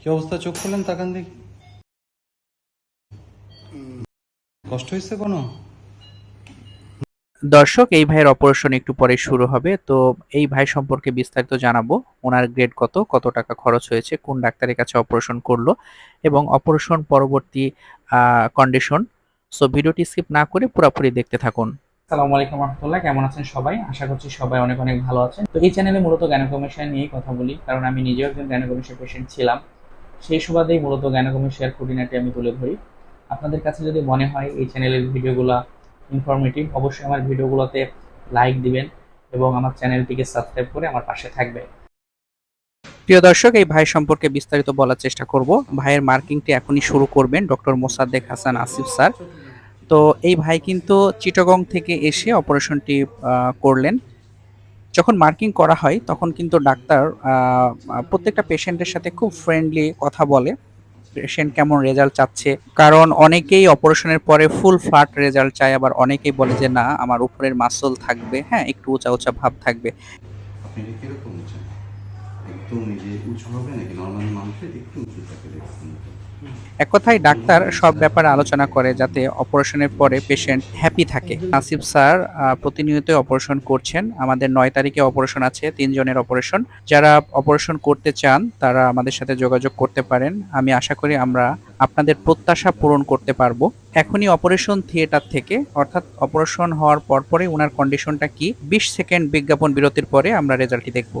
কি অবস্থা? চোখ খুললেন তাকান দেখি। কষ্ট হয়েছে কোনো? দর্শক এই ভাইয়ের অপারেশন একটু পরে শুরু হবে। তো এই ভাই সম্পর্কে বিস্তারিত জানাব। ওনার গ্রেড কত কত টাকা খরচ হয়েছে কোন ডাক্তারের কাছে অপারেশন করল এবং অপারেশন পরবর্তী কন্ডিশন সো ভিডিওটি স্কিপ না করে পুরোপুরি দেখতে থাকুন। আসসালামু আলাইকুম রহমতুল্লাহ কেমন আছেন সবাই? আশা করছি সবাই অনেক অনেক ভালো আছেন। তো এই চ্যানেলে মূলত গ্যানোকমেশিয়া নিয়েই কথা বলি কারণ আমি নিজেও একজন গ্যানোকমেশিয়া পেশেন্ট ছিলাম। সেই সুবাদেই মূলত শেয়ার খুঁটিনাটি আমি তুলে ধরি। আপনাদের কাছে যদি মনে হয় এই চ্যানেলের ভিডিওগুলো ইনফরমেটিভ অবশ্যই আমার ভিডিওগুলোতে লাইক দিবেন এবং আমার চ্যানেলটিকে সাবস্ক্রাইব করে আমার পাশে থাকবে প্রিয় দর্শক, এই ভাই সম্পর্কে বিস্তারিত বলার চেষ্টা করব। ভাইয়ের মার্কিংটি এখনই শুরু করবেন ডক্টর মোসাদ্দেক হাসান আসিফ স্যার। তো এই ভাই কিন্তু চিটাগং থেকে এসে অপারেশনটি করলেন। যখন মার্কিং করা হয়, তখন কিন্তু ডাক্তার প্রত্যেকটা পেশেন্টের সাথে খুব ফ্রেন্ডলি কথা বলে। পেশেন্ট কেমন রেজাল্ট চাচ্ছে? কারণ অনেকেই অপারেশনের পরে ফুল ফ্ল্যাট রেজাল্ট চায়, আবার অনেকেই বলে যে, না, আমার উপরের মাসল থাকবে। হ্যাঁ একটু উঁচা উঁচা ভাব থাকবে আপনি এটা কীরকম চান এক কথায় ডাক্তার সব ব্যাপারে আলোচনা করে যাতে অপারেশনের পরে পেশেন্ট হ্যাপি থাকে। আসিফ স্যার আহ, প্রতিনিয়তই অপারেশন করছেন। আমাদের নয় তারিখে অপারেশন আছে তিনজনের অপারেশন। যারা অপারেশন করতে চান তারা আমাদের সাথে যোগাযোগ করতে পারেন। আমি আশা করি আমরা আপনাদের প্রত্যাশা পূরণ করতে পারব। এখনই অপারেশন থিয়েটার থেকে অর্থাৎ অপারেশন হওয়ার পরপরই ওনার কন্ডিশনটা কি? বিশ সেকেন্ড বিজ্ঞাপন বিরতির পরে আমরা রেজাল্টটি দেখব।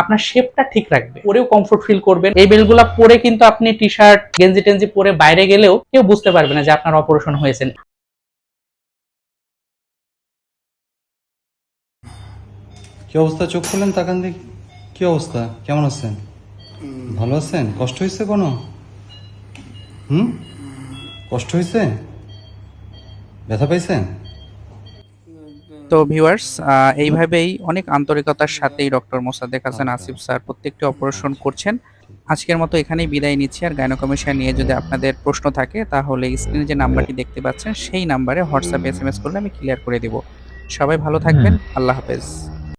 আপনার শেপটা ঠিক রাখবে। পরেও কমফোর্ট ফিল করবেন। এই বেল্টগুলা পরে কিন্তু আপনি টি শার্ট গেঞ্জি টেঞ্জি পরে বাইরে গেলেও কেউ বুঝতে পারবে না যে আপনার অপারেশন হয়েছে। কি অবস্থা? চোখ খুললেন তাকান দেখি। কি অবস্থা? কেমন আছেন? ভালো আছেন? কষ্ট হয়েছে কোনো? হুম? কষ্ট হয়েছে? ব্যথা পাইছেন? তো ভিউয়ার্স এইভাবেই অনেক আন্তরিকতার সাথেই ডক্টর মোসাদ্দেক হাসান আসিফ স্যার প্রত্যেকটি অপারেশন করছেন। আজকের মতো এখানেই বিদায় নিচ্ছি। আর গাইনোকমেশিয়া নিয়ে যদি আপনাদের প্রশ্ন থাকে তাহলে স্ক্রিনে যে নাম্বারটি দেখতে পাচ্ছেন সেই নাম্বারে হোয়াটসঅ্যাপে এস করলে আমি ক্লিয়ার করে দেব। সবাই ভালো থাকবেন। আল্লাহ হাফেজ।